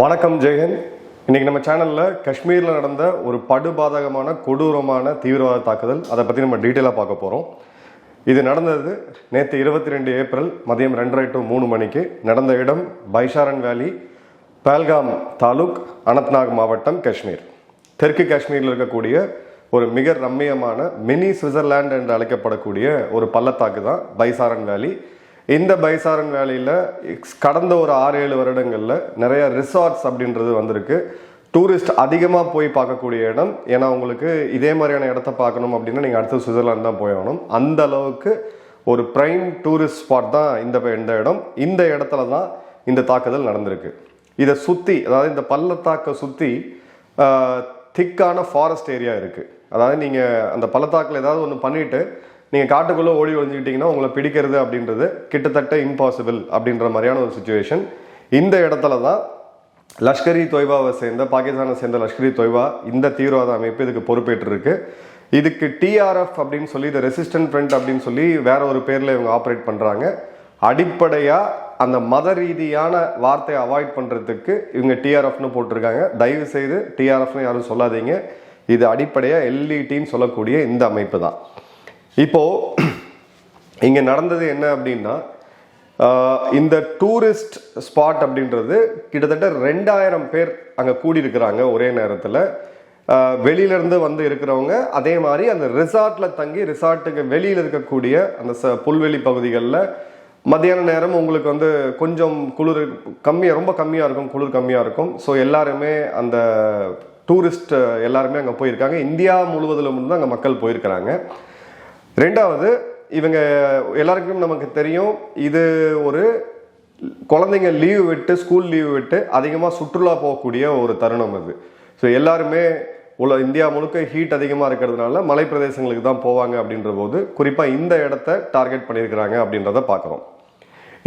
வணக்கம் ஜெயன் இன்றைக்கி நம்ம சேனலில் காஷ்மீரில் நடந்த ஒரு படுபாதகமான கொடூரமான தீவிரவாத தாக்குதல். அதை பற்றி நம்ம டீட்டெயிலாக பார்க்க போகிறோம் இது நடந்தது நேற்று இருபத்தி ரெண்டு ஏப்ரல் மதியம் ரெண்டரை டு மூணு மணிக்கு. நடந்த இடம் பைஷாரன் வேலி பேல்காம் தாலுக் அனந்த்நாக் மாவட்டம் காஷ்மீர். தெற்கு காஷ்மீரில் இருக்கக்கூடிய ஒரு மிக ரம்மியமான மினி சுவிட்சர்லாந்து என்று அழைக்கப்படக்கூடிய ஒரு பள்ளத்தாக்கு தான் பைசாரன் வேலி. இந்த பைசாரன் வேலையில் கடந்த ஒரு ஆறு ஏழு வருடங்களில் நிறைய ரிசார்ட்ஸ் அப்படின்றது வந்திருக்கு. டூரிஸ்ட் அதிகமாக போய் பார்க்கக்கூடிய இடம். ஏன்னா உங்களுக்கு இதே மாதிரியான இடத்த பார்க்கணும் அப்படின்னா நீங்கள் அடுத்து சுவிட்சர்லாந்து தான் போய் ஆகணும். அந்த அளவுக்கு ஒரு ப்ரைம் டூரிஸ்ட் ஸ்பாட் தான் இந்த இந்த இடம். இந்த இடத்துல தான் இந்த தாக்குதல் நடந்திருக்கு. இதை சுற்றி அதாவது இந்த பள்ளத்தாக்கை சுற்றி திக்கான ஃபாரஸ்ட் ஏரியா இருக்குது அதாவது நீங்கள் அந்த பள்ளத்தாக்கில் ஏதாவது ஒன்று பண்ணிவிட்டு நீங்கள் காட்டுக்குள்ளே ஓடி ஒழிஞ்சுக்கிட்டிங்கன்னா உங்களை பிடிக்கிறது அப்படின்றது கிட்டத்தட்ட இம்பாசிபிள் அப்படின்ற மாதிரியான ஒரு சுச்சுவேஷன் இந்த இடத்துல தான் லஷ்கரி தொய்பாவை சேர்ந்த பாகிஸ்தானை சேர்ந்த லஷ்கரி தொய்பா இந்த தீவிரவாத அமைப்பு இதுக்கு பொறுப்பேற்றிருக்கு. இதுக்கு டிஆர்எஃப் அப்படின்னு சொல்லி இந்த ரெசிஸ்டன்ட் ஃப்ரண்ட் அப்படின்னு சொல்லி வேற ஒரு பேரில் இவங்க ஆப்ரேட் பண்ணுறாங்க அடிப்படையாக அந்த மத ரீதியான வார்த்தையை அவாய்ட் பண்ணுறதுக்கு இவங்க டிஆர்எஃப்னு போட்டிருக்காங்க. தயவு செய்து டிஆர்எஃப்னு யாரும் சொல்லாதீங்க. இது அடிப்படையாக எல்இடின்னு சொல்லக்கூடிய இந்த அமைப்பு தான். இப்போ இங்கே நடந்தது என்ன அப்படின்னா இந்த டூரிஸ்ட் ஸ்பாட் அப்படின்றது கிட்டத்தட்ட ரெண்டாயிரம் பேர் அங்கே கூடியிருக்கிறாங்க ஒரே நேரத்தில். வெளியிலேருந்து வந்து இருக்கிறவங்க அதே மாதிரி அந்த ரிசார்ட்டில் தங்கி ரிசார்ட்டுக்கு வெளியில் இருக்கக்கூடிய அந்த ச புல்வெளி பகுதிகளில் மத்தியான நேரம் உங்களுக்கு வந்து கொஞ்சம் குளிர் கம்மியாக ரொம்ப கம்மியாக இருக்கும் குளிர் கம்மியாக இருக்கும். ஸோ எல்லாருமே அந்த டூரிஸ்ட் எல்லாருமே அங்கே போயிருக்காங்க. இந்தியா முழுவதிலும் தான் அங்கே மக்கள் போயிருக்கிறாங்க. ரெண்டாவது இவங்க எல்லாருக்கும் நமக்கு தெரியும் இது ஒரு குழந்தைங்க லீவு விட்டு ஸ்கூல் லீவு விட்டு அதிகமாக சுற்றுலா போகக்கூடிய ஒரு தருணம் அது. ஸோ எல்லாருமே உள்ள இந்தியா முழுக்க ஹீட் அதிகமாக இருக்கிறதுனால மலை பிரதேசங்களுக்கு தான் போவாங்க அப்படின்ற போது குறிப்பாக இந்த இடத்த டார்கெட் பண்ணியிருக்கிறாங்க அப்படின்றத பார்க்குறோம்.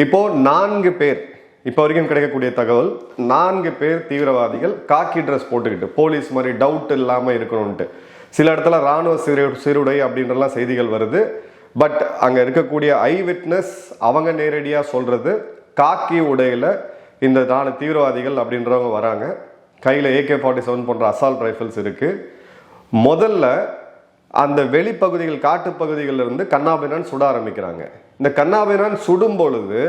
இப்போது நான்கு பேர் இப்போ வரைக்கும் கிடைக்கக்கூடிய தகவல் நான்கு பேர் தீவிரவாதிகள் காக்கி ட்ரெஸ் போட்டுக்கிட்டு போலீஸ் மாதிரி டவுட் இல்லாமல் இருக்கணும்ன்ட்டு. சில இடத்துல ராணுவ சிறு சீருடை அப்படின்றலாம் செய்திகள் வருது. பட் அங்கே இருக்கக்கூடிய ஐ விட்னஸ் அவங்க நேரடியாக சொல்கிறது காக்கி உடையில் இந்த நாலு தீவிரவாதிகள் அப்படின்றவங்க வராங்க. கையில் ஏகே ஃபார்ட்டி செவன் போன்ற அசால்ட் ரைஃபிள்ஸ் இருக்குது முதல்ல அந்த வெளிப்பகுதிகள் காட்டுப்பகுதிகளில் இருந்து கண்ணாபினான் சுட ஆரம்பிக்கிறாங்க. இந்த கண்ணாபினான் சுடும் பொழுது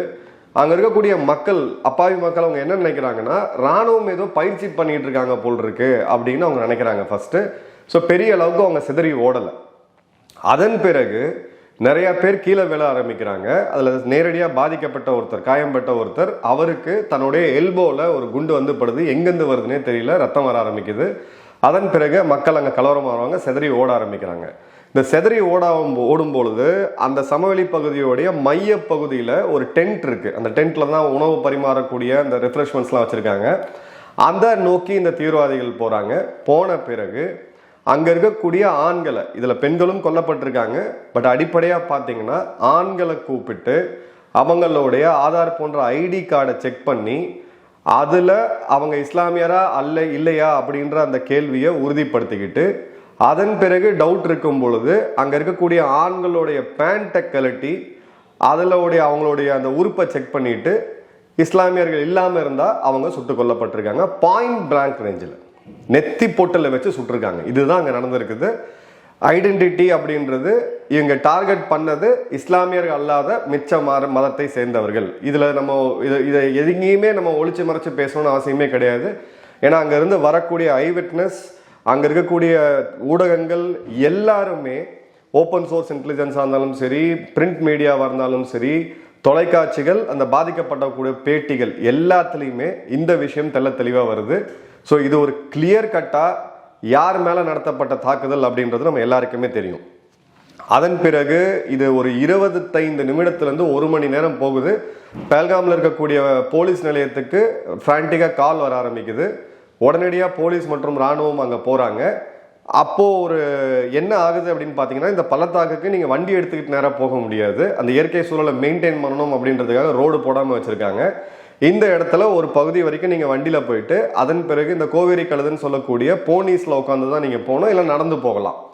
அங்கே இருக்கக்கூடிய மக்கள் அப்பாவி மக்கள் அவங்க என்ன நினைக்கிறாங்கன்னா ராணுவம் ஏதோ பயிற்சி பண்ணிகிட்டு இருக்காங்க போல் இருக்கு அப்படின்னு அவங்க நினைக்கிறாங்க ஃபஸ்ட்டு ஸோ பெரிய அளவுக்கு அவங்க சிதறி ஓடலை. அதன் பிறகு நிறையா பேர் கீழே விழ ஆரம்பிக்கிறாங்க. அதில் நேரடியாக பாதிக்கப்பட்ட ஒருத்தர் காயம்பட்ட ஒருத்தர் அவருக்கு தன்னுடைய எல்போவில் ஒரு குண்டு வந்து படுது. எங்கேருந்து வருதுன்னே தெரியல. ரத்தம் வர ஆரம்பிக்குது. அதன் பிறகு மக்கள் அங்கே கலவரம் ஆடுவாங்க செதறி ஓட ஆரம்பிக்கிறாங்க. இந்த செதறி ஓடாவும் ஓடும் பொழுது அந்த சமவெளி பகுதியோடைய மைய பகுதியில் ஒரு டென்ட் இருக்குது அந்த டென்ட்டில் தான் உணவு பரிமாறக்கூடிய அந்த ரெஃப்ரெஷ்மெண்ட்ஸ்லாம் வச்சுருக்காங்க. அந்த நோக்கி இந்த தீவிரவாதிகள் போகிறாங்க போன பிறகு அங்கே இருக்கக்கூடிய ஆண்களை இதில் பெண்களும் கொல்லப்பட்டிருக்காங்க. பட் அடிப்படையாக பார்த்தீங்கன்னா ஆண்களை கூப்பிட்டு அவங்களுடைய ஆதார் போன்ற ஐடி கார்டை செக் பண்ணி அதில் அவங்க இஸ்லாமியரா அல்ல இல்லையா அப்படின்ற அந்த கேள்வியை உறுதிப்படுத்திக்கிட்டு அதன் பிறகு டவுட் இருக்கும் பொழுது அங்கே இருக்கக்கூடிய ஆண்களுடைய பேண்ட்டை கழட்டி உடைய அவங்களுடைய அந்த உறுப்பை செக் பண்ணிட்டு இஸ்லாமியர்கள் இல்லாமல் இருந்தால் அவங்க சுட்டுக் கொல்லப்பட்டிருக்காங்க. பாயிண்ட் பிளாங்க் ரேஞ்சில் நெத்தி பொட்டலை வச்சு சுட்டிருக்காங்க. இதுதான் அங்கே நடந்திருக்குது. ஐடென்டிட்டி அப்படின்றது இவங்க டார்கெட் பண்ணது இஸ்லாமியர்கள் அல்லாத மிச்ச மத மதத்தை சேர்ந்தவர்கள். இதில் நம்ம இதை இதை எதுங்கேயுமே நம்ம ஒழிச்சு மறைச்சு பேசணும்னு அவசியமே கிடையாது. ஏன்னா அங்கேருந்து வரக்கூடிய ஐ விட்னஸ் இருக்கக்கூடிய ஊடகங்கள் எல்லாருமே ஓப்பன் சோர்ஸ் இன்டெலிஜென்ஸாக இருந்தாலும் சரி பிரிண்ட் மீடியாவாக இருந்தாலும் சரி தொலைக்காட்சிகள் அந்த பாதிக்கப்படக்கூடிய பேட்டிகள் எல்லாத்துலேயுமே இந்த விஷயம் தெல்ல தெளிவாக வருது. ஸோ இது ஒரு கிளியர் கட்டாக யார் மேலே நடத்தப்பட்ட தாக்குதல் அப்படின்றது நம்ம எல்லாருக்குமே தெரியும். அதன் பிறகு இது ஒரு இருபத்தைந்து நிமிடத்துலேருந்து ஒரு மணி நேரம் போகுது. பேல்காமில் இருக்கக்கூடிய போலீஸ் நிலையத்துக்கு ஃப்ரான்டிக்காக கால் வர ஆரம்பிக்குது. உடனடியாக போலீஸ் மற்றும் ராணுவம் அங்கே போகிறாங்க அப்போது ஒரு என்ன ஆகுது அப்படின்னு பார்த்தீங்கன்னா இந்த பள்ளத்தாக்குக்கு நீங்கள் வண்டி எடுத்துக்கிட்டு நேராக போக முடியாது. அந்த இயற்கை சூழலை மெயின்டைன் பண்ணணும் அப்படின்றதுக்காக ரோடு போடாமல் வச்சுருக்காங்க. இந்த இடத்துல ஒரு பகுதி வரைக்கும் நீங்கள் வண்டியில் போயிட்டு அதன் பிறகு இந்த கோவேரி கழுதுன்னு சொல்லக்கூடிய போனீஸில் உட்காந்து தான் நீங்கள் போகணும் இல்லை நடந்து போகலாம்.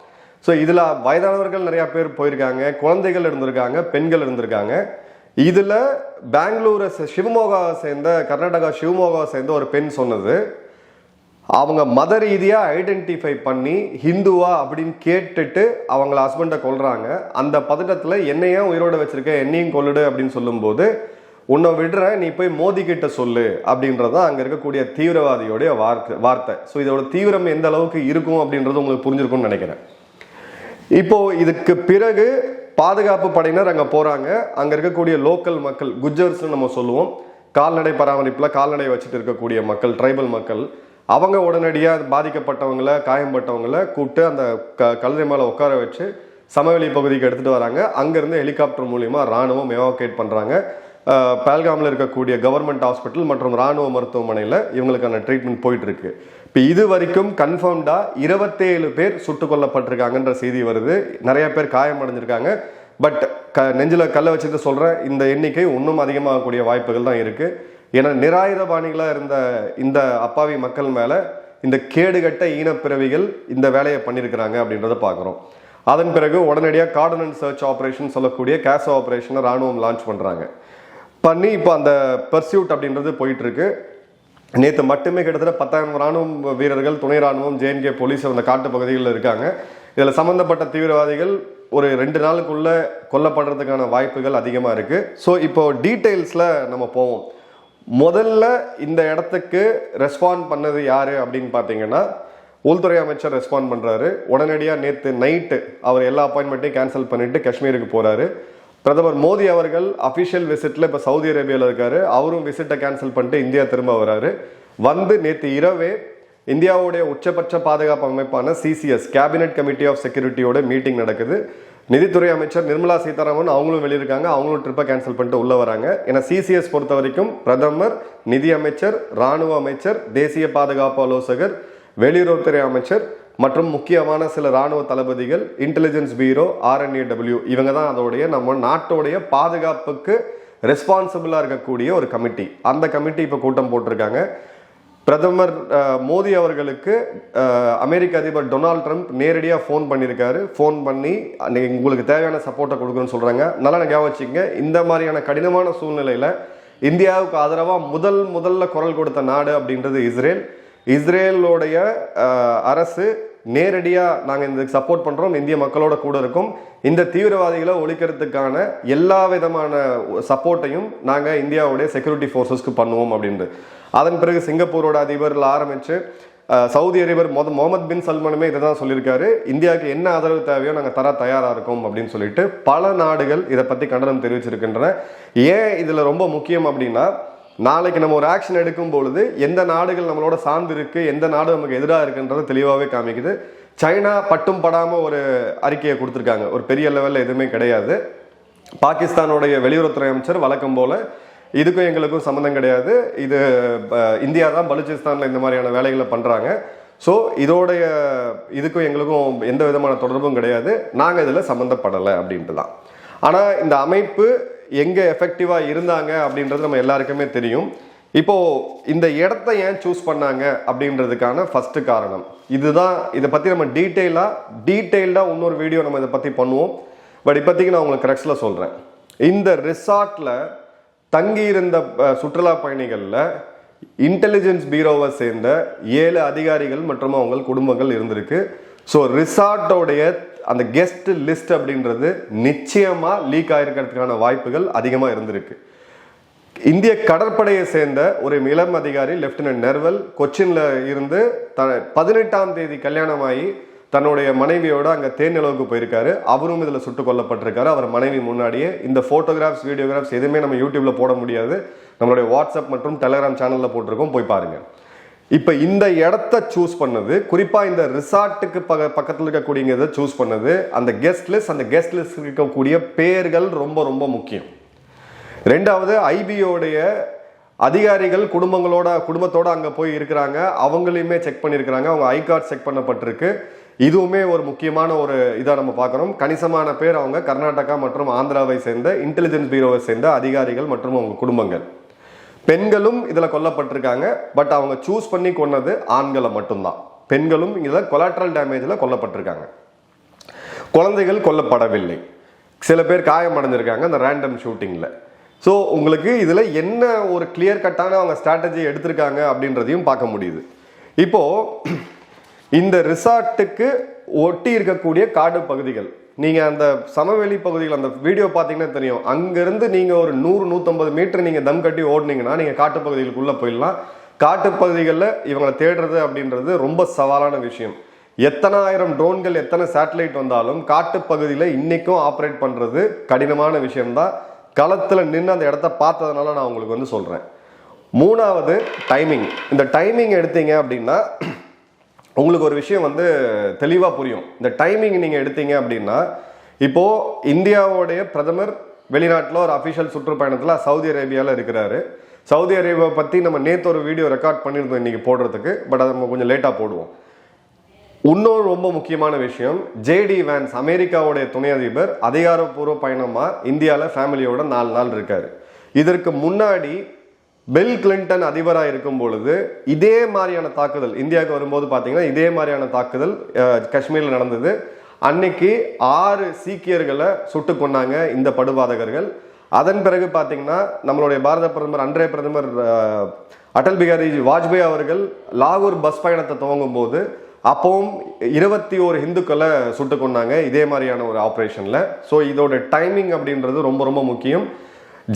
ஸோ இதில் வயதானவர்கள் நிறையா பேர் போயிருக்காங்க குழந்தைகள் இருந்திருக்காங்க பெண்கள் இருந்திருக்காங்க. இதில் பெங்களூரை சே- சிவமோகாவை சேர்ந்த கர்நாடகா சிவமோகாவை சேர்ந்த ஒரு பெண் சொன்னது. அவங்க மத ரீதியாக ஐடென்டிஃபை பண்ணி ஹிந்துவா அப்படின்னு கேட்டுட்டு அவங்கள ஹஸ்பண்டை கொல்றாங்க. அந்த பதட்டத்தில் என்னையே உயிரோட வச்சுருக்க என்னையும் கொல்லுடு அப்படின்னு சொல்லும்போது உன்னை விடுறேன் நீ போய் மோதி கிட்ட சொல்லு அப்படின்றது தான் அங்கே இருக்கக்கூடிய தீவிரவாதியோடைய வார்த்தை வார்த்தை. ஸோ இதோட தீவிரம் எந்த அளவுக்கு இருக்கும் அப்படின்றது உங்களுக்கு புரிஞ்சிருக்கும்னு நினைக்கிறேன். இப்போ இதுக்கு பிறகு பாதுகாப்பு படையினர் அங்கே போகிறாங்க அங்கே இருக்கக்கூடிய லோக்கல் மக்கள் குஜர்ஸ்னு நம்ம சொல்லுவோம். கால்நடை பராமரிப்பில் கால்நடை வச்சுட்டு இருக்கக்கூடிய மக்கள் ட்ரைபல் மக்கள் அவங்க உடனடியாக பாதிக்கப்பட்டவங்களை காயம்பட்டவங்களை கூப்பிட்டு அந்த க கழுதை மேலே உட்கார வச்சு சமவெளி பகுதிக்கு எடுத்துகிட்டு வராங்க. அங்கேருந்து ஹெலிகாப்டர் மூலிமா ராணுவம் எவாக்கேட் பண்ணுறாங்க பேல்காமில் இருக்கக்கூடிய கவர்மெண்ட் ஹாஸ்பிட்டல் மற்றும் ராணுவ மருத்துவமனையில் இவங்களுக்கான ட்ரீட்மெண்ட் போயிட்டுருக்கு. இப்போ இது வரைக்கும் கன்ஃபார்ம்டாக இருபத்தேழு பேர் சுட்டுக் கொல்லப்பட்டிருக்காங்கன்ற செய்தி வருது. நிறைய பேர் காயமடைஞ்சிருக்காங்க பட் க நெஞ்சில் கல்லை வச்சுட்டு சொல்கிறேன் இந்த எண்ணிக்கை இன்னும் அதிகமாகக்கூடிய வாய்ப்புகள் தான் இருக்குது ஏன்னா நிராயுதபாணிகளாக இருந்த இந்த அப்பாவி மக்கள் மேலே இந்த கேடுகட்ட ஈனப்பிறவிகள் இந்த வேலையை பண்ணியிருக்கிறாங்க அப்படின்றத பார்க்குறோம் அதன் பிறகு உடனடியாக கார்டன் அண்ட் சர்ச் ஆப்ரேஷன் சொல்லக்கூடிய கேஸ் ஆப்ரேஷனை ராணுவம் லான்ச் பண்ணுறாங்க பண்ணி இப்போ அந்த பர்சியூட் அப்படின்றது போயிட்டு இருக்கு நேற்று மட்டுமே கிட்டத்தட்ட பத்தாயிரம் ராணுவம் வீரர்கள் துணை ராணுவம் ஜேஎன்கே போலீஸ் அந்த காட்டு பகுதிகளில் இருக்காங்க. இதில் சம்மந்தப்பட்ட தீவிரவாதிகள் ஒரு ரெண்டு நாளுக்குள்ளே கொல்லப்படுறதுக்கான வாய்ப்புகள் அதிகமாக இருக்குது ஸோ இப்போ டீட்டெயில்ஸில் நம்ம போவோம். முதல்ல இந்த இடத்துக்கு ரெஸ்பாண்ட் பண்ணது யார் அப்படின்னு பார்த்தீங்கன்னா உள்துறை அமைச்சர் ரெஸ்பாண்ட் பண்ணுறாரு உடனடியாக நேற்று நைட்டு அவர் எல்லா அப்பாயின்மெண்ட்டையும் கேன்சல் பண்ணிவிட்டு காஷ்மீருக்கு போகிறாரு பிரதமர் மோடி அவர்கள் அஃபிஷியல் விசிட்ல இப்போ சவுதி அரேபியாவில் இருக்காரு. அவரும் விசிட்டை கேன்சல் பண்ணிட்டு இந்தியா திரும்ப வராரு. வந்து நேற்று இரவே இந்தியாவுடைய உச்சபட்ச பாதுகாப்பு அமைப்பான சிசிஎஸ் கேபினெட் கமிட்டி ஆஃப் செக்யூரிட்டியோட மீட்டிங் நடக்குது. நிதித்துறை அமைச்சர் நிர்மலா சீதாராமன் அவங்களும் வெளியிருக்காங்க. அவங்களும் ட்ரிப்பை கேன்சல் பண்ணிட்டு உள்ள வராங்க. ஏன்னா சிசிஎஸ் பொறுத்த வரைக்கும் பிரதமர் நிதி அமைச்சர் ராணுவ அமைச்சர் தேசிய பாதுகாப்பு ஆலோசகர் வெளியுறவுத்துறை அமைச்சர் மற்றும் முக்கியமான சில ராணுவ தளபதிகள் இன்டெலிஜென்ஸ் பீரோ ஆர்என்ஏடபிள்யூ இவங்க தான் அதோடைய நம்ம நாட்டோடைய பாதுகாப்புக்கு ரெஸ்பான்சிபிளாக இருக்கக்கூடிய ஒரு கமிட்டி அந்த கமிட்டி இப்போ கூட்டம் போட்டிருக்காங்க. பிரதமர் மோடி அவர்களுக்கு அமெரிக்க அதிபர் டொனால்ட் ட்ரம்ப் நேரடியாக ஃபோன் பண்ணியிருக்காரு. ஃபோன் பண்ணி அன்னைக்கு உங்களுக்கு தேவையான சப்போர்ட்டை கொடுக்குறேன்னு சொல்கிறாங்க நல்லா ஞாபகம் வச்சுங்க இந்த மாதிரியான கடினமான சூழ்நிலையில் இந்தியாவுக்கு ஆதரவாக முதல் முதல்ல குரல் கொடுத்த நாடு அப்படின்றது இஸ்ரேல். இஸ்ரேலோடைய அரசு நேரடியாக நாங்கள் இந்த சப்போர்ட் பண்ணுறோம் இந்திய மக்களோட கூட இருக்கும். இந்த தீவிரவாதிகளை ஒழிக்கிறதுக்கான எல்லா விதமான சப்போர்ட்டையும் நாங்கள் இந்தியாவுடைய செக்யூரிட்டி ஃபோர்ஸஸ்க்கு பண்ணுவோம் அப்படின்ட்டு. அதன் பிறகு சிங்கப்பூரோட அதிபரில் ஆரம்பித்து சவுதி அரேபியர் மொத முகமது பின் சல்மானுமே இதை தான் சொல்லியிருக்காரு. இந்தியாவுக்கு என்ன ஆதரவு தேவையோ நாங்கள் தர தயாராக இருக்கோம் அப்படின்னு சொல்லிட்டு பல நாடுகள் இதை பற்றி கண்டனம் தெரிவிச்சிருக்கின்றன. ஏன் இதில் ரொம்ப முக்கியம் அப்படின்னா நாளைக்கு நம்ம ஒரு ஆக்ஷன் எடுக்கும் பொழுது எந்த நாடுகள் நம்மளோட சார்ந்து இருக்கு எந்த நாடு நமக்கு எதிராக இருக்குன்றது தெளிவாகவே காமிக்குது. சைனா பட்டும் படாமல் ஒரு அறிக்கையை கொடுத்துருக்காங்க. ஒரு பெரிய லெவலில் எதுவுமே கிடையாது. பாகிஸ்தானுடைய வெளியுறவுத்துறை அமைச்சர் வழக்கம் போல இதுக்கும் எங்களுக்கும் சம்மந்தம் கிடையாது. இது இந்தியா தான் பலுச்சிஸ்தானில் இந்த மாதிரியான வேலைகளை பண்ணுறாங்க ஸோ இதோடைய இதுக்கும் எங்களுக்கும் எந்த விதமான தொடர்பும் கிடையாது. நாங்கள் இதில் சம்மந்தப்படலை அப்படின்ட்டு தான் ஆனால் இந்த அமைப்பு எங்கே எஃபெக்டிவாக இருந்தாங்க அப்படின்றது நம்ம எல்லாருக்குமே தெரியும். இப்போது இந்த இடத்த ஏன் சூஸ் பண்ணாங்க அப்படின்றதுக்கான ஃபஸ்ட்டு காரணம். இதுதான் இதை பற்றி நம்ம டீட்டெயிலாக டீட்டெயில்டாக இன்னொரு வீடியோ நம்ம இதை பற்றி பண்ணுவோம். பட் இப்போதைக்கு நான் உங்களுக்கு கரெக்ட்ஸில் சொல்கிறேன் இந்த ரிசார்ட்டில் தங்கியிருந்த சுற்றுலா பயணிகளில் இன்டெலிஜென்ஸ் பீரோவை சேர்ந்த ஏழு அதிகாரிகள் மற்றும் அவங்க குடும்பங்கள் இருந்திருக்கு. ஸோ ரிசார்ட்டோடைய அந்த கெஸ்ட் லிஸ்ட் அப்படின்றது நிச்சயமாக லீக் ஆகிருக்கிறதுக்கான வாய்ப்புகள் அதிகமாக இருந்திருக்கு. இந்திய கடற்படையை சேர்ந்த ஒரு இளம் அதிகாரி லெப்டினன்ட் நெர்வல் கொச்சின்ல இருந்து த பதினெட்டாம் தேதி கல்யாணமாகி தன்னுடைய மனைவியோட அங்கே தேனிலவுக்கு போயிருக்காரு. அவரும் இதில் சுட்டுக் கொல்லப்பட்டிருக்காரு. அவர் மனைவி முன்னாடியே இந்த ஃபோட்டோகிராஃப்ஸ் வீடியோகிராஃப்ஸ் எதுவுமே நம்ம யூடியூப்ல போட முடியாது. நம்மளுடைய வாட்ஸ்அப் மற்றும் டெலகிராம் சேனலில் போட்டிருக்கோம். போய் பாருங்கள் இப்போ இந்த இடத்த சூஸ் பண்ணது குறிப்பாக இந்த ரிசார்ட்டுக்கு பக பக்கத்தில் இருக்கக்கூடியங்கிறத சூஸ் பண்ணது அந்த கெஸ்ட் லிஸ்ட் அந்த கெஸ்ட் லிஸ்ட் இருக்கக்கூடிய பேர்கள் ரொம்ப ரொம்ப முக்கியம். ரெண்டாவது ஐபியோடைய அதிகாரிகள் குடும்பங்களோட குடும்பத்தோடு அங்கே போய் இருக்கிறாங்க. அவங்களையுமே செக் பண்ணியிருக்கிறாங்க. அவங்க ஐ கார்டு செக் பண்ணப்பட்டிருக்கு. இதுவுமே ஒரு முக்கியமான ஒரு இதாக நம்ம பார்க்குறோம். கணிசமான பேர் அவங்க கர்நாடகா மற்றும் ஆந்திராவை சேர்ந்த இன்டெலிஜென்ஸ் பீரோவை சேர்ந்த அதிகாரிகள் மற்றும் அவங்க குடும்பங்கள். பெண்களும் இதில் கொல்லப்பட்டிருக்காங்க. பட் அவங்க சூஸ் பண்ணி கொன்னது ஆண்களை மட்டும்தான். பெண்களும் இதில் கொலாட்ரல் டேமேஜில் கொல்லப்பட்டிருக்காங்க. குழந்தைகள் கொல்லப்படவில்லை. சில பேர் காயமடைஞ்சிருக்காங்க அந்த ரேண்டம் ஷூட்டிங்கில் ஸோ உங்களுக்கு இதில் என்ன ஒரு கிளியர் கட்டான அவங்க ஸ்ட்ராட்டஜி எடுத்திருக்காங்க அப்படின்றதையும் பார்க்க முடியுது. இப்போது இந்த ரிசார்ட்டுக்கு ஒட்டி இருக்கக்கூடிய காடு பகுதிகள் நீங்கள் அந்த சமவெளி பகுதியில் அந்த வீடியோ பார்த்தீங்கன்னா தெரியும். அங்கேருந்து நீங்கள் ஒரு நூறு நூற்றம்பது மீட்டர் நீங்கள் தம் கட்டி ஓடுனீங்கன்னா நீங்கள் காட்டுப்பகுதிகளுக்குள்ளே போயிடலாம். காட்டுப்பகுதிகளில் இவங்களை தேடுறது அப்படின்றது ரொம்ப சவாலான விஷயம். எத்தனாயிரம் ட்ரோன்கள் எத்தனை சேட்டலைட் வந்தாலும் காட்டுப்பகுதியில் இன்றைக்கும் ஆப்ரேட் பண்ணுறது கடினமான விஷயம்தான். களத்தில் நின்று அந்த இடத்த பார்த்ததுனால நான் உங்களுக்கு வந்து சொல்கிறேன் மூணாவது டைமிங். இந்த டைமிங் எடுத்தீங்க அப்படின்னா உங்களுக்கு ஒரு விஷயம் வந்து தெளிவாக புரியும். இந்த டைமிங் நீங்கள் எடுத்தீங்க அப்படின்னா இப்போது இந்தியாவுடைய பிரதமர் வெளிநாட்டில் ஒரு அஃபிஷியல் சுற்றுப்பயணத்தில் சவுதி அரேபியாவில் இருக்கிறாரு. சவுதி அரேபியா பற்றி நம்ம நேற்று ஒரு வீடியோ ரெக்கார்ட் பண்ணியிருந்தோம் இன்றைக்கி போடுறதுக்கு பட் அதை நம்ம கொஞ்சம் லேட்டாக போடுவோம். இன்னொரு ரொம்ப முக்கியமான விஷயம் ஜேடி வேன்ஸ் அமெரிக்காவுடைய துணை அதிபர் அதிகாரப்பூர்வ பயணமாக இந்தியாவில் ஃபேமிலியோட நாலு நாள் இருக்கார். இதற்கு முன்னாடி பில் கிளின்டன் அதிபராக இருக்கும் பொழுது இதே மாதிரியான தாக்குதல் இந்தியாவுக்கு வரும்போது பார்த்தீங்கன்னா இதே மாதிரியான தாக்குதல் காஷ்மீரில் நடந்தது. அன்னைக்கு ஆறு சீக்கியர்களை சுட்டு கொண்டாங்க இந்த படுபாதகர்கள். அதன் பிறகு பார்த்தீங்கன்னா நம்மளுடைய பாரத பிரதமர் அன்றைய பிரதமர் அடல் பிகாரி வாஜ்பாய் அவர்கள் லாகூர் பஸ் பயணத்தை துவங்கும் போது அப்பவும் இருபத்தி ஒரு இந்துக்களை சுட்டு கொண்டாங்க இதே மாதிரியான ஒரு ஆப்ரேஷனில். ஸோ இதோட டைமிங் அப்படின்றது ரொம்ப ரொம்ப முக்கியம்.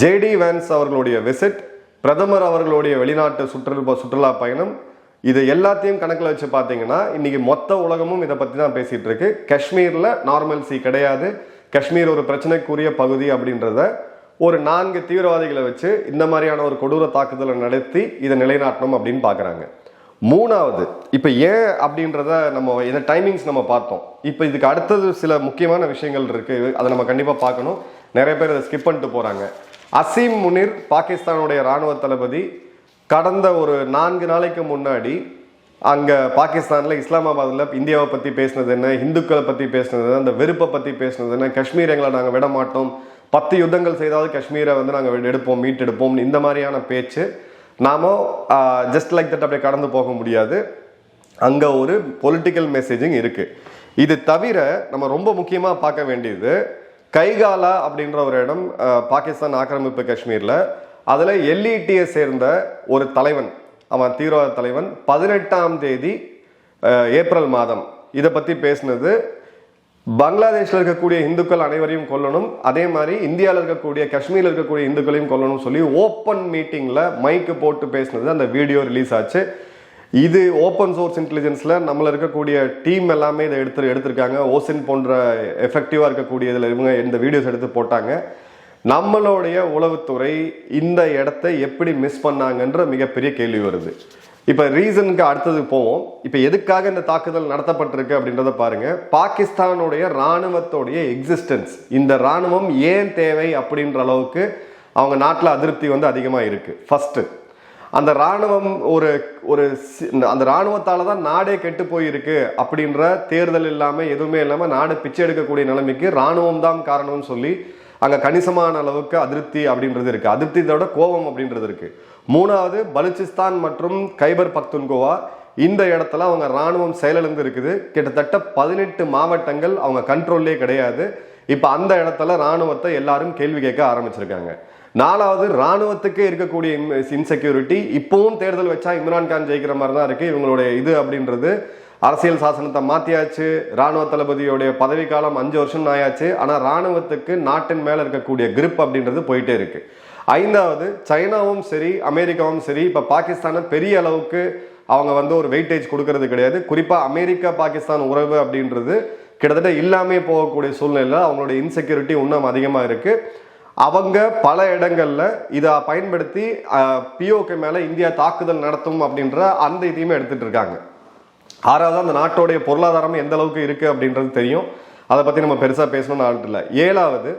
ஜேடி வேன்ஸ் அவர்களுடைய விசிட் பிரதமர் அவர்களுடைய வெளிநாட்டு சுற்றுலா சுற்றுலா பயணம். இது எல்லாத்தையும் கணக்கில் வச்சு பார்த்தீங்கன்னா இன்றைக்கி மொத்த உலகமும் இதை பற்றி தான் பேசிகிட்டு இருக்கு. காஷ்மீரில் நார்மல்சி கிடையாது. காஷ்மீர் ஒரு பிரச்சனைக்குரிய பகுதி அப்படின்றத ஒரு நான்கு தீவிரவாதிகளை வச்சு இந்த மாதிரியான ஒரு கொடூர தாக்குதலை நடத்தி இதை நிலைநாட்டணும் அப்படின்னு பார்க்குறாங்க. மூணாவது இப்போ ஏன் அப்படின்றத நம்ம இந்த டைமிங்ஸ் நம்ம பார்த்தோம். இப்போ இதுக்கு அடுத்தது சில முக்கியமான விஷயங்கள் இருக்குது அதை நம்ம கண்டிப்பாக பார்க்கணும். நிறைய பேர் அதை ஸ்கிப் பண்ணிட்டு போகிறாங்க அசீம் முனிர் பாகிஸ்தானுடைய ராணுவ தளபதி கடந்த ஒரு நான்கு நாளைக்கு முன்னாடி அங்கே பாகிஸ்தானில் இஸ்லாமாபாத்தில் இந்தியாவை பற்றி பேசினது என்ன இந்துக்களை பற்றி பேசினது என்ன அந்த வெறுப்பை பற்றி பேசினது என்ன காஷ்மீர் எங்களை நாங்கள் விட மாட்டோம் பத்து யுத்தங்கள் செய்தாவது காஷ்மீரை வந்து நாங்கள் எடுப்போம் மீட்டெடுப்போம் இந்த மாதிரியான பேச்சு. நாம் ஜஸ்ட் லைக் தட் அப்படியே கடந்து போக முடியாது. அங்கே ஒரு பொலிட்டிக்கல் மெசேஜிங் இருக்குது இது தவிர நம்ம ரொம்ப முக்கியமாக பார்க்க வேண்டியது கைகாலா அப்படின்ற ஒரு இடம் பாகிஸ்தான் ஆக்கிரமிப்பு காஷ்மீரில். அதில் எல்இடியை சேர்ந்த ஒரு தலைவன் அவன் தீவிரவாத தலைவன் பதினெட்டாம் தேதி ஏப்ரல் மாதம். இதை பற்றி பேசினது பங்களாதேஷில் இருக்கக்கூடிய இந்துக்கள் அனைவரையும் கொல்லணும் அதே மாதிரி இந்தியாவில் இருக்கக்கூடிய காஷ்மீரில் இருக்கக்கூடிய இந்துக்களையும் கொல்லணும் சொல்லி ஓப்பன் மீட்டிங்கில் மைக்கு போட்டு பேசினது அந்த வீடியோ ரிலீஸ் ஆச்சு. இது ஓப்பன் சோர்ஸ் இன்டெலிஜென்ஸில் நம்மள இருக்கக்கூடிய டீம் எல்லாமே இதை எடுத்து எடுத்திருக்காங்க. ஓசின் போன்ற எஃபெக்டிவாக இருக்கக்கூடிய இதில் இவங்க இந்த வீடியோஸ் எடுத்து போட்டாங்க. நம்மளுடைய உளவுத்துறை இந்த இடத்தை எப்படி மிஸ் பண்ணாங்கன்ற மிகப்பெரிய கேள்வி வருது. இப்போ ரீசனுக்கு அடுத்தது போவோம். இப்போ எதுக்காக இந்த தாக்குதல் நடத்தப்பட்டிருக்கு அப்படின்றத பாருங்க. பாகிஸ்தானுடைய இராணுவத்தோடைய எக்ஸிஸ்டன்ஸ் இந்த ராணுவம் ஏன் தேவை அப்படின்ற அளவுக்கு அவங்க நாட்டில் அதிருப்தி வந்து அதிகமாக இருக்குது ஃபஸ்ட்டு அந்த ராணுவம் ஒரு ஒரு சி- அந்த ராணுவத்தால தான் நாடே கெட்டு போயிருக்கு அப்படின்ற தேர்தல் இல்லாமல் எதுவுமே இல்லாமல் நாடு பிச்சை எடுக்கக்கூடிய நிலைமைக்கு ராணுவம் தான் காரணம்னு சொல்லி அங்கே கணிசமான அளவுக்கு அதிருப்தி அப்படின்றது இருக்குது அதிருப்தியோட கோபம் அப்படின்றது இருக்குது மூணாவது பலுச்சிஸ்தான் மற்றும் கைபர் பக்துன்கோவா இந்த இடத்துல அவங்க ராணுவம் செயலிழந்து இருக்குது. கிட்டத்தட்ட பதினெட்டு மாவட்டங்கள் அவங்க கண்ட்ரோல்லே கிடையாது. இப்போ அந்த இடத்துல ராணுவத்தை எல்லாரும் கேள்வி கேட்க ஆரம்பிச்சிருக்காங்க. நாலாவது ராணுவத்துக்கு இருக்கக்கூடிய இன்செக்யூரிட்டி இப்பவும் தேர்தல் வச்சா இம்ரான் கான் ஜெயிக்கிற மாதிரி தான் இருக்கு. இவங்களுடைய இது அப்படின்றது அரசியல் சாசனத்தை மாத்தியாச்சு. ராணுவ தளபதியோடைய பதவி காலம் அஞ்சு வருஷம் ஆயாச்சு. ஆனா ராணுவத்துக்கு நாட்டின் மேல இருக்கக்கூடிய கிரிப் அப்படின்றது போயிட்டே இருக்கு. ஐந்தாவது சைனாவும் சரி அமெரிக்காவும் சரி இப்ப பாகிஸ்தானை பெரிய அளவுக்கு அவங்க வந்து ஒரு வெயிட்டேஜ் கொடுக்கறது கிடையாது. குறிப்பா அமெரிக்கா பாகிஸ்தான் உறவு அப்படின்றது கிட்டத்தட்ட இல்லாமே போகக்கூடிய சூழ்நிலையில் அவங்களுடைய இன்செக்யூரிட்டி இன்னும் அதிகமாக இருக்குது அவங்க பல இடங்களில் இதை பயன்படுத்தி பிஓக்கு மேலே இந்தியா தாக்குதல் நடத்தும் அப்படின்ற அந்த இதையுமே எடுத்துட்டு இருக்காங்க. ஆறாவது அந்த நாட்டோடைய பொருளாதாரம் எந்த அளவுக்கு இருக்குது அப்படின்றது தெரியும். அதை பற்றி நம்ம பெருசாக பேசணும்னு ஆள் இல்லை. ஏழாவது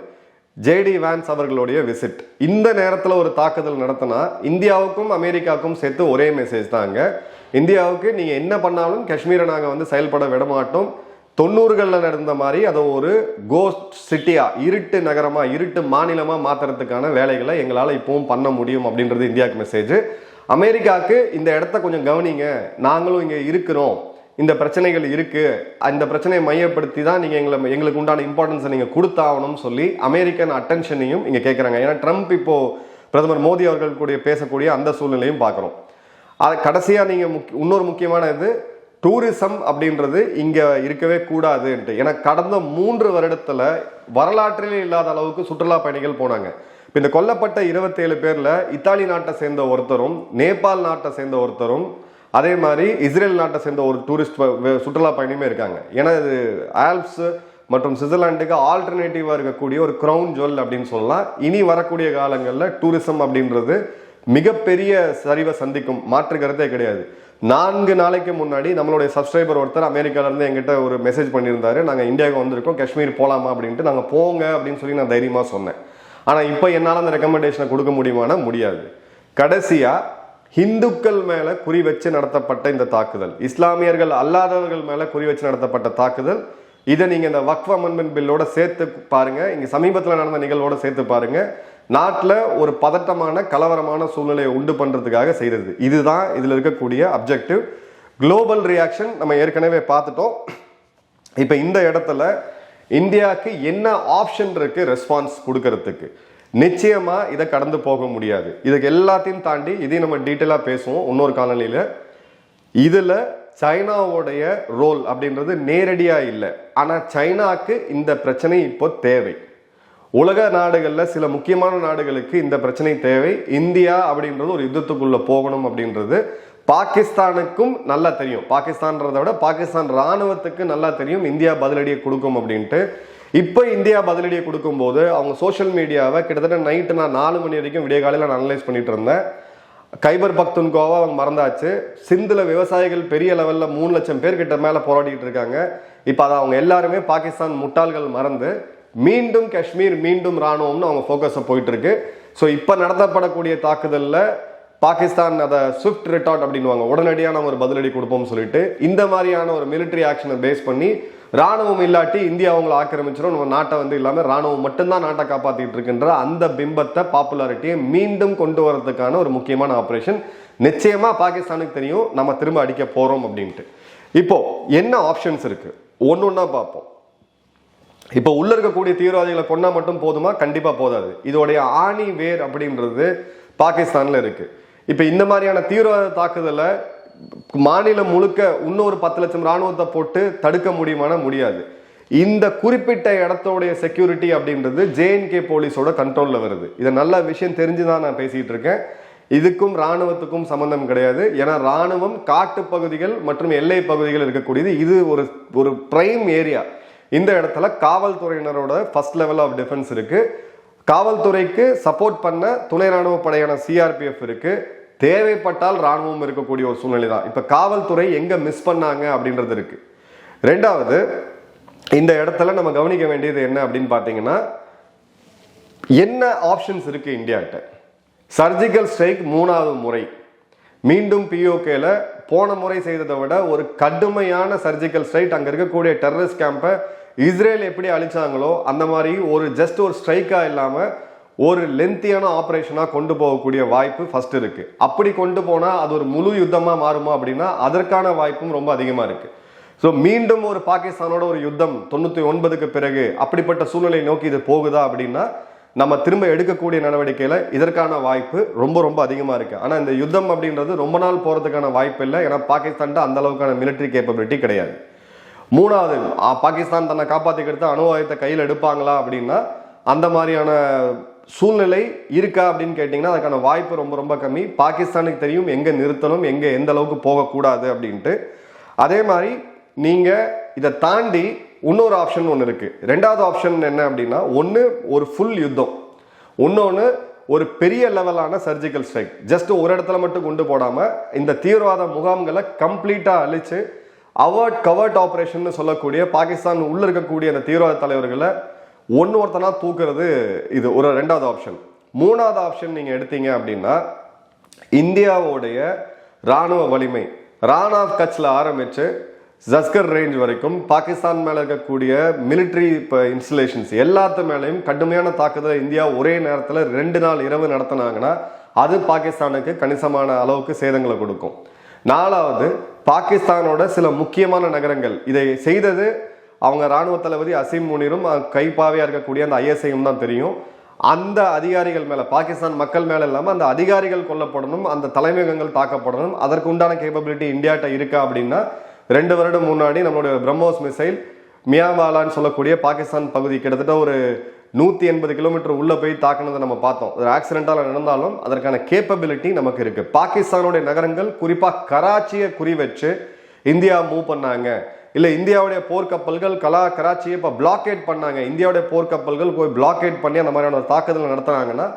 ஜேடி வேன்ஸ் அவர்களுடைய விசிட் இந்த நேரத்தில் ஒரு தாக்குதல் நடத்தினா இந்தியாவுக்கும் அமெரிக்காவுக்கும் சேர்த்து ஒரே மெசேஜ் தாங்க இந்தியாவுக்கு நீங்கள் என்ன பண்ணாலும் காஷ்மீரை நாங்கள் வந்து செயல்பட விட மாட்டோம். தொண்ணூறுகளில் நடந்த மாதிரி அதை ஒரு கோஸ்ட் சிட்டியாக இருட்டு நகரமாக இருட்டு மாநிலமாக மாற்றுறதுக்கான வேலைகளை எங்களால் இப்போவும் பண்ண முடியும் அப்படின்றது இந்தியாவுக்கு மெசேஜ் அமெரிக்காவுக்கு இந்த இடத்த கொஞ்சம் கவனிங்க. நாங்களும் இங்கே இருக்கிறோம். இந்த பிரச்சனைகள் இருக்குது அந்த பிரச்சனையை மையப்படுத்தி தான் நீங்கள் எங்களை எங்களுக்கு உண்டான இம்பார்ட்டன்ஸை நீங்கள் கொடுத்தாகணும்னு சொல்லி அமெரிக்கன் அட்டென்ஷனையும் இங்கே கேட்குறாங்க ஏன்னா ட்ரம்ப் இப்போது பிரதமர் மோடி அவர்கள் கூட பேசக்கூடிய அந்த சூழ்நிலையும் பார்க்குறோம் அது கடைசியாக நீங்கள் முக்- இன்னொரு முக்கியமான இது டூரிசம் அப்படின்றது இங்கே இருக்கவே கூடாதுன்ட்டு. ஏன்னா கடந்த மூன்று வருடத்தில் வரலாற்றிலே இல்லாத அளவுக்கு சுற்றுலா பயணிகள் போனாங்க. இப்போ இந்த கொல்லப்பட்ட இருபத்தேழு பேரில் இத்தாலி நாட்டை சேர்ந்த ஒருத்தரும் நேபாள் நாட்டை சேர்ந்த ஒருத்தரும் அதே மாதிரி இஸ்ரேல் நாட்டை சேர்ந்த ஒரு டூரிஸ்ட் சுற்றுலா பயணியுமே இருக்காங்க. ஏன்னா இது ஆல்ப்ஸ் மற்றும் சுவிட்சர்லாண்டுக்கு ஆல்டர்னேட்டிவாக இருக்கக்கூடிய ஒரு க்ரௌன் ஜுவல் அப்படின்னு சொல்லலாம். இனி வரக்கூடிய காலங்களில் டூரிசம் அப்படின்றது மிகப்பெரிய சரிவை சந்திக்கும் மாற்று கருத்தே கிடையாது. நான்கு நாளைக்கு முன்னாடி நம்மளுடைய சப்ஸ்கிரைபர் ஒருத்தர் அமெரிக்காவிலேருந்து எங்கிட்ட ஒரு மெசேஜ் பண்ணியிருந்தாரு. நாங்கள் இந்தியாவுக்கு வந்திருக்கோம் காஷ்மீர் போகலாமா அப்படின்ட்டு. நாங்கள் போங்க அப்படின்னு சொல்லி நான் தைரியமாக சொன்னேன். ஆனால் இப்போ என்னால் அந்த ரெக்கமெண்டேஷனை கொடுக்க முடியுமானா முடியாது. கடைசியாக ஹிந்துக்கள் மேலே குறி வச்சு நடத்தப்பட்ட இந்த தாக்குதல் இஸ்லாமியர்கள் அல்லாதவர்கள் மேலே குறி வச்சு நடத்தப்பட்ட தாக்குதல் இதை நீங்கள் இந்த வக்ஃப் அமெண்ட்மெண்ட் பில்லோட சேர்த்து பாருங்கள் இங்கே சமீபத்தில் நடந்த நிகழ்வோட சேர்த்து பாருங்கள் நாட்டில் ஒரு பதட்டமான கலவரமான சூழ்நிலையை உண்டு பண்ணுறதுக்காக செய்கிறது இதுதான் இதில் இருக்கக்கூடிய அப்ஜெக்டிவ் குளோபல் ரியாக்ஷன் நம்ம ஏற்கனவே பார்த்துட்டோம். இப்போ இந்த இடத்துல இந்தியாவுக்கு என்ன ஆப்ஷன் இருக்கு ரெஸ்பான்ஸ் கொடுக்கறதுக்கு? நிச்சயமாக இதை கடந்து போக முடியாது. இதுக்கு எல்லாத்தையும் தாண்டி இதையும் நம்ம டீட்டெயிலாக பேசுவோம் இன்னொரு காலநிலையில் இதில் சைனாவுடைய ரோல் அப்படின்றது நேரடியாக இல்லை. ஆனால் சைனாக்கு இந்த பிரச்சனை இப்போ தேவை. உலக நாடுகளில் சில முக்கியமான நாடுகளுக்கு இந்த பிரச்சனை தேவை. இந்தியா அப்படின்றது ஒரு யுத்தத்துக்குள்ளே போகணும் அப்படின்றது பாகிஸ்தானுக்கும் நல்லா தெரியும். பாகிஸ்தான்றதை விட பாகிஸ்தான் ராணுவத்துக்கு நல்லா தெரியும். இந்தியா பதிலடியை கொடுக்கும் அப்படின்ட்டு. இப்போ இந்தியா பதிலடியை கொடுக்கும்போது அவங்க சோஷியல் மீடியாவை கிட்டத்தட்ட நைட்டு நான் நாலு மணி வரைக்கும் விடிய காலையில் நான் அனலைஸ் பண்ணிட்டு இருந்தேன். கைபர் பக்துன்கோவா அவங்க மறந்தாச்சு. சிந்துல விவசாயிகள் பெரிய லெவலில் மூணு லட்சம் பேர் கிட்ட மேலே போராடிட்டு இருக்காங்க. இப்போ அதை அவங்க எல்லாருமே பாகிஸ்தான் முட்டாள்கள் மறந்து மீண்டும் காஷ்மீர் மீண்டும் ராணுவம்னு அவங்க ஃபோக்கஸை போயிட்டுருக்கு. ஸோ இப்போ நடத்தப்படக்கூடிய தாக்குதலில் பாகிஸ்தான் அதை ஸ்விஃப்ட் ரிட்டார்ட் அப்படின்னுவாங்க. உடனடியான ஒரு பதிலடி கொடுப்போம்னு சொல்லிட்டு இந்த மாதிரியான ஒரு மிலிட்ரி ஆக்ஷனை பேஸ் பண்ணி ராணுவம் இல்லாட்டி இந்தியா அவங்களை ஆக்கிரமிச்சிடும் நம்ம நாட்டை வந்து இல்லாமல் ராணுவம் மட்டும்தான் நாட்டை காப்பாற்றிட்டு இருக்கின்ற அந்த பிம்பத்தை பாப்புலாரிட்டியை மீண்டும் கொண்டு வரதுக்கான ஒரு முக்கியமான ஆப்ரேஷன் நிச்சயமாக பாகிஸ்தானுக்கு தெரியும் நம்ம திரும்ப அடிக்க போகிறோம் அப்படின்ட்டு. இப்போ என்ன ஆப்ஷன்ஸ் இருக்குது ஒன்று ஒன்றா பார்ப்போம். இப்போ உள்ள இருக்கக்கூடிய தீவிரவாதிகளை கொண்டா மட்டும் போதுமா? கண்டிப்பா போதாது. இதோடைய ஆணி வேர் அப்படின்றது பாகிஸ்தான்ல இருக்கு. இப்போ இந்த மாதிரியான தீவிரவாத தாக்குதலை மாநிலம் முழுக்க இன்னொரு பத்து லட்சம் ராணுவத்தை போட்டு தடுக்க முடியுமானா முடியாது. இந்த குறிப்பிட்ட இடத்தோடைய செக்யூரிட்டி அப்படின்றது ஜேஎன்கே போலீஸோட கண்ட்ரோல்ல வருது. இதை நல்ல விஷயம் தெரிஞ்சுதான் நான் பேசிட்டு இருக்கேன். இதுக்கும் ராணுவத்துக்கும் சம்பந்தம் கிடையாது. ஏன்னா ராணுவம் காட்டு பகுதிகள் மற்றும் எல்லை பகுதிகள் இருக்கக்கூடியது. இது ஒரு ஒரு பிரைம் ஏரியா இந்த இடத்துல காவல்துறையினரோட ஃபர்ஸ்ட் லெவல் ஆஃப் டிஃபென்ஸ் இருக்கு. காவல்துறைக்கு சப்போர்ட் பண்ண துணை ராணுவ படையான சிஆர்பிஎஃப் இருக்கு. தேவைப்பட்டால் ராணுவம் இருக்கக்கூடிய ஒரு சூழ்நிலை தான் இப்போ காவல்துறை எங்கே மிஸ் பண்ணாங்க அப்படின்றது இருக்கு. ரெண்டாவது இந்த இடத்துல நம்ம கவனிக்க வேண்டியது என்ன அப்படின்னு பார்த்தீங்கன்னா என்ன ஆப்ஷன்ஸ் இருக்கு இந்தியாட்ட? சர்ஜிக்கல் ஸ்ட்ரைக் மூணாவது முறை. மீண்டும் பிஓகேல போன முறை செய்ததை விட ஒரு கடுமையான சர்ஜிக்கல் ஸ்ட்ரைக் அங்கே இருக்கக்கூடிய டெரரிஸ்ட் கேம்பை இஸ்ரேல் எப்படி அழிச்சாங்களோ அந்த மாதிரி ஒரு ஜஸ்ட் ஒரு ஸ்ட்ரைக்காக இல்லாமல் ஒரு லென்த்தியான ஆப்ரேஷனாக கொண்டு போகக்கூடிய வாய்ப்பு ஃபர்ஸ்ட் இருக்கு. அப்படி கொண்டு போனால் அது ஒரு முழு யுத்தமாக மாறுமா அப்படின்னா அதற்கான வாய்ப்பும் ரொம்ப அதிகமாக இருக்கு. ஸோ மீண்டும் ஒரு பாகிஸ்தானோட ஒரு யுத்தம் தொண்ணூற்றி ஒன்பதுக்கு பிறகு அப்படிப்பட்ட சூழ்நிலை நோக்கி இது போகுதா அப்படின்னா நம்ம திரும்ப எடுக்கக்கூடிய நடவடிக்கையில் இதற்கான வாய்ப்பு ரொம்ப ரொம்ப அதிகமாக இருக்குது ஆனால் இந்த யுத்தம் அப்படின்றது ரொம்ப நாள் போகிறதுக்கான வாய்ப்பு இல்லை. ஏன்னா பாகிஸ்தான் அந்த அளவுக்கான மிலிட்டரி கேப்பபிலிட்டி கிடையாது. மூணாவது பாகிஸ்தான் தன்னை காப்பாற்றிக்கிறது அணு ஆயுதத்தை கையில் எடுப்பாங்களா அப்படின்னா அந்த மாதிரியான சூழ்நிலை இருக்கா அப்படின்னு கேட்டிங்கன்னா அதுக்கான வாய்ப்பு ரொம்ப ரொம்ப கம்மி. பாகிஸ்தானுக்கு தெரியும் எங்கே நிறுத்தணும் எங்கே எந்த அளவுக்கு போகக்கூடாது அப்படின்ட்டு. அதே மாதிரி நீங்கள் இதை தாண்டி இன்னொரு ஆப்ஷன் ஒன்று இருக்குது ரெண்டாவது ஆப்ஷன் என்ன அப்படின்னா ஒன்று ஒரு ஃபுல் யுத்தம். இன்னொன்று ஒரு பெரிய லெவலான சர்ஜிக்கல் ஸ்ட்ரைக் ஜஸ்ட் ஒரு இடத்துல மட்டும் கொண்டு போடாமல் இந்த தீவிரவாத முகாம்களை கம்ப்ளீட்டாக அழித்து அவர்ட் கவர்ட் ஆப்ரேஷன் சொல்லக்கூடிய பாகிஸ்தான் உள்ள இருக்கக்கூடிய அந்த தீவிரவாத தலைவர்களை ஒன்று ஒருத்தனா தூக்குறது இது ஒரு ரெண்டாவது ஆப்ஷன் மூணாவது ஆப்ஷன் நீங்க எடுத்தீங்க அப்படின்னா இந்தியாவுடைய ராணுவ வலிமை ரான் ஆஃப் ஆரம்பித்து ஜஸ்கர் ரேஞ்ச் வரைக்கும் பாகிஸ்தான் மேலே இருக்கக்கூடிய மிலிட்ரி இப்போ இன்ஸ்டலேஷன்ஸ் எல்லாத்து மேலேயும் கடுமையான தாக்குதலை இந்தியா ஒரே நேரத்தில் ரெண்டு நாள் இரவு நடத்தினாங்கன்னா அது பாகிஸ்தானுக்கு கணிசமான அளவுக்கு சேதங்களை கொடுக்கும். நாலாவது பாகிஸ்தானோட சில முக்கியமான நகரங்கள். இதை செய்தது அவங்க ராணுவ தளபதி அசீம் முனிரும் கைப்பாவையாக இருக்கக்கூடிய அந்த ஐஎஸ்ஐயும் தான் தெரியும். அந்த அதிகாரிகள் மேலே பாகிஸ்தான் மக்கள் மேலே இல்லாமல் அந்த அதிகாரிகள் கொல்லப்படணும் அந்த தலைமையகங்கள் தாக்கப்படணும் அதற்கு உண்டான கேப்பபிலிட்டி இந்தியாட்ட இருக்கா அப்படின்னா ரெண்டு வருடம் முன்னாடி நம்மளுடைய பிரம்மோஸ் மிசைல் மியாவாலான்னு சொல்லக்கூடிய பாகிஸ்தான் பகுதி கிட்டத்தட்ட ஒரு நூற்றி எண்பது கிலோமீட்டர் உள்ளே போய் தாக்குனதை நம்ம பார்த்தோம். ஒரு ஆக்சிடென்ட்டால் நடந்தாலும் அதற்கான கேப்பபிலிட்டி நமக்கு இருக்குது பாகிஸ்தானுடைய நகரங்கள் குறிப்பாக கராச்சியை குறி வச்சு இந்தியா மூவ் பண்ணாங்க. இல்லை இந்தியாவுடைய போர்க்கப்பல்கள் கலா கராச்சியை இப்போ பிளாக்கேட் பண்ணாங்க. இந்தியாவுடைய போர்க்கப்பல்கள் போய் பிளாக்கேட் பண்ணி அந்த மாதிரியான தாக்குதல் நடத்துனாங்கன்னா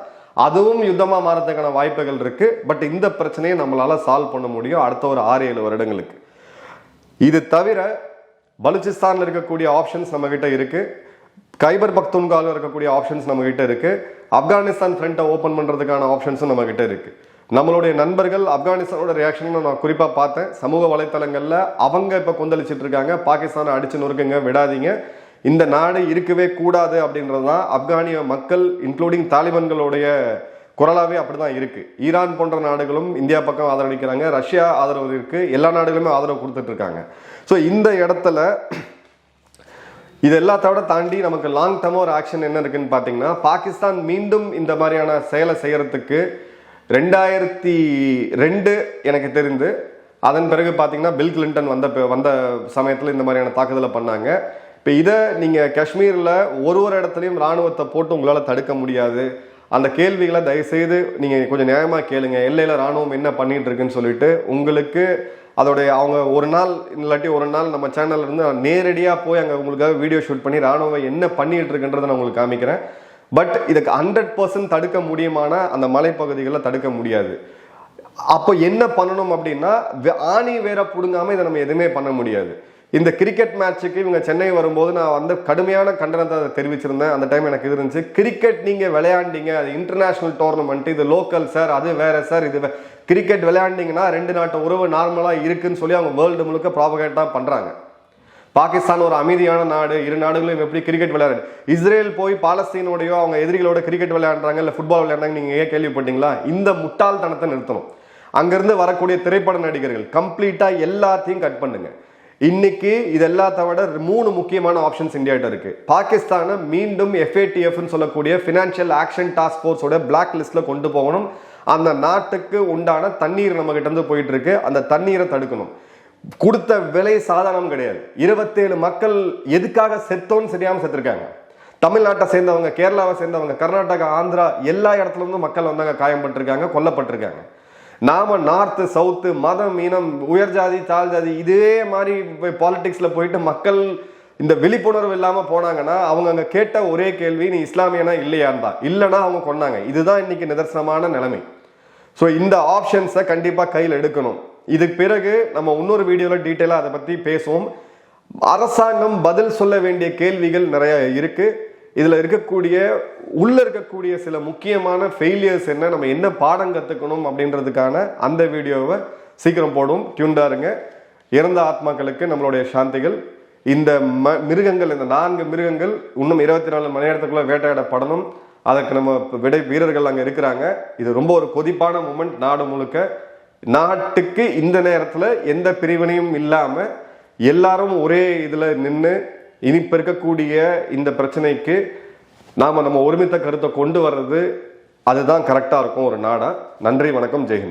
அதுவும் யுத்தமாக மாறதுக்கான வாய்ப்புகள் இருக்குது பட் இந்த பிரச்சனையை நம்மளால் சால்வ் பண்ண முடியும் அடுத்த ஒரு ஆறு ஏழு வருடங்களுக்கு. இது தவிர பலுச்சிஸ்தானில் இருக்கக்கூடிய ஆப்ஷன்ஸ் நம்மக்கிட்ட இருக்குது கைபர் பக்துன்கால இருக்கக்கூடிய ஆப்ஷன்ஸ் நம்ம கிட்ட இருக்கு. ஆப்கானிஸ்தான் ஃப்ரண்ட்டை ஓப்பன் பண்ணுறதுக்கான ஆப்ஷன்ஸும் நம்ம கிட்ட இருக்கு. நம்மளுடைய நண்பர்கள் ஆப்கானிஸ்தானோட ரியாக்ஷன் நான் குறிப்பாக பார்த்தேன். சமூக வலைத்தளங்களில் அவங்க இப்போ கொந்தளிச்சிட்டு இருக்காங்க. பாகிஸ்தானை அடிச்சு நொறுக்குங்க விடாதீங்க. இந்த நாடு இருக்கவே கூடாது அப்படின்றது தான் ஆப்கானிய மக்கள் இன்க்ளூடிங் தாலிபான்களுடைய குரலாவே அப்படிதான் இருக்குது ஈரான் போன்ற நாடுகளும் இந்தியா பக்கம் ஆதரவளிக்கிறாங்க. ரஷ்யா ஆதரவு இருக்குது எல்லா நாடுகளுமே ஆதரவு கொடுத்துட்ருக்காங்க ஸோ இந்த இடத்துல இது எல்லாத்தோட தாண்டி நமக்கு லாங் டேர்ம் ஒரு ஆக்ஷன் என்ன இருக்குன்னு பார்த்தீங்கன்னா பாகிஸ்தான் மீண்டும் இந்த மாதிரியான செயலை செய்கிறதுக்கு ரெண்டாயிரத்தி ரெண்டு எனக்கு தெரிந்து அதன் பிறகு பார்த்தீங்கன்னா பில் கிளின்டன் வந்த வந்த சமயத்தில் இந்த மாதிரியான தாக்குதலை பண்ணாங்க. இப்போ இதை நீங்கள் காஷ்மீரில் ஒரு ஒரு இடத்துலையும் ராணுவத்தை போட்டு உங்களால் தடுக்க முடியாது. அந்த கேள்விகளை தயவுசெய்து நீங்கள் கொஞ்சம் நியாயமாக கேளுங்க. எல்லையில் ராணுவம் என்ன பண்ணிகிட்டு இருக்குன்னு சொல்லிட்டு உங்களுக்கு அதோடைய அவங்க ஒரு நாள் இல்லாட்டி ஒரு நாள் நம்ம சேனல்ல இருந்து நான் நேரடியாக போய் அங்கே உங்களுக்காக வீடியோ ஷூட் பண்ணி ராணுவம் என்ன பண்ணிட்டு இருக்குன்றதை நான் உங்களுக்கு காமிக்கிறேன். பட் இதுக்கு ஹண்ட்ரட் பர்சன்ட் தடுக்க முடியுமான அந்த மலைப்பகுதிகளில் தடுக்க முடியாது. அப்போ என்ன பண்ணணும் அப்படின்னா வே- ஆணி வேற பிடுங்காமல் இதை நம்ம எதுவுமே பண்ண முடியாது. இந்த கிரிக்கெட் மேட்ச்சுக்கு இவங்க சென்னை வரும்போது நான் வந்து கடுமையான கண்டனத்தை அதை தெரிவிச்சிருந்தேன். அந்த டைம் எனக்கு இது இருந்துச்சு. கிரிக்கெட் நீங்கள் விளையாண்டீங்க. அது இன்டர்நேஷனல் டோர்னமெண்ட் இது லோக்கல் சார் அது வேற சார் இது கிரிக்கெட் விளையாண்டிங்கன்னா ரெண்டு நாட்டு உறவு நார்மலாக இருக்குன்னு சொல்லி அவங்க வேர்ல்டு முழுக்க ப்ராபகேட்டா பண்ணுறாங்க பாகிஸ்தான் ஒரு அமைதியான நாடு. இரு நாடுகளும் எப்படி கிரிக்கெட் விளையாடு இஸ்ரேல் போய் பாலஸ்தீனோடையோ அவங்க எதிரிகளோட கிரிக்கெட் விளையாடுறாங்க இல்லை ஃபுட்பால் விளையாடுறாங்க நீங்கள் ஏன் கேள்விப்பட்டீங்களா? இந்த முட்டாள்தனத்தை நிறுத்தணும். அங்கேருந்து வரக்கூடிய திரைப்பட நடிகர்கள் கம்ப்ளீட்டாக எல்லாத்தையும் கட் பண்ணுங்கள் இன்னைக்கு இது எல்லாத்த விட மூணு முக்கியமான ஆப்ஷன்ஸ் இந்தியாட்ட இருக்கு. பாகிஸ்தானை மீண்டும் எஃப்ஏடிஎஃப்னு சொல்லக்கூடிய ஃபினான்ஷியல் ஆக்ஷன் டாஸ்க் ஃபோர்ஸோட பிளாக் லிஸ்ட்ல கொண்டு போகணும். அந்த நாட்டுக்கு உண்டான தண்ணீர் நம்ம கிட்ட இருந்து போயிட்டு இருக்கு. அந்த தண்ணீரை தடுக்கணும். கொடுத்த விலை சாதாரணம் கிடையாது. இருபத்தேழு மக்கள் எதுக்காக செத்தோன்னு தெரியாம செத்துருக்காங்க. தமிழ்நாட்டை சேர்ந்தவங்க கேரளாவை சேர்ந்தவங்க கர்நாடகா ஆந்திரா எல்லா இடத்துல இருந்தும் மக்கள் வந்தாங்க காயம்பட்டிருக்காங்க கொல்லப்பட்டிருக்காங்க. நாம நார்த்து சவுத்து மதம் இனம் உயர் ஜாதி தாழ் ஜாதி இதே மாதிரி பாலிடிக்ஸில் போயிட்டு மக்கள் இந்த விழிப்புணர்வு இல்லாமல் போனாங்கன்னா அவங்க அங்கே கேட்ட ஒரே கேள்வி நீ இஸ்லாமியனா இல்லையான் தான் இல்லைன்னா அவங்க கொன்னாங்க. இதுதான் இன்னைக்கு நிதர்சனமான நிலைமை. ஸோ இந்த ஆப்ஷன்ஸை கண்டிப்பாக கையில் எடுக்கணும். இதுக்கு பிறகு நம்ம இன்னொரு வீடியோவில் டீட்டெயிலாக அதை பற்றி பேசுவோம். அரசாங்கம் பதில் சொல்ல வேண்டிய கேள்விகள் நிறைய இருக்குது இதில் இருக்கக்கூடிய உள்ளே இருக்கக்கூடிய சில முக்கியமான ஃபெயிலியர்ஸ் என்ன நம்ம என்ன பாடம் கற்றுக்கணும் அப்படின்றதுக்கான அந்த வீடியோவை சீக்கிரம் போடும் டியூன்டா இருங்க. இறந்த ஆத்மாக்களுக்கு நம்மளுடைய சாந்திகள். இந்த ம மிருகங்கள் இந்த நான்கு மிருகங்கள் இன்னும் இருபத்தி நாலு மணி நேரத்துக்குள்ளே வேட்டையாடப்படணும். அதற்கு நம்ம விடை வீரர்கள் அங்கே இருக்கிறாங்க. இது ரொம்ப ஒரு கொதிப்பான மூமெண்ட் நாடு முழுக்க. நாட்டுக்கு இந்த நேரத்தில் எந்த பிரிவினையும் இல்லாமல் எல்லாரும் ஒரே இதில் நின்று இனி இப்போ இருக்கக்கூடிய இந்த பிரச்சனைக்கு நாம் நம்ம ஒருமித்த கருத்தை கொண்டு வர்றது அதுதான் கரெக்டாக இருக்கும் ஒரு நாடா. நன்றி வணக்கம் ஜெய்ஹிந்த்.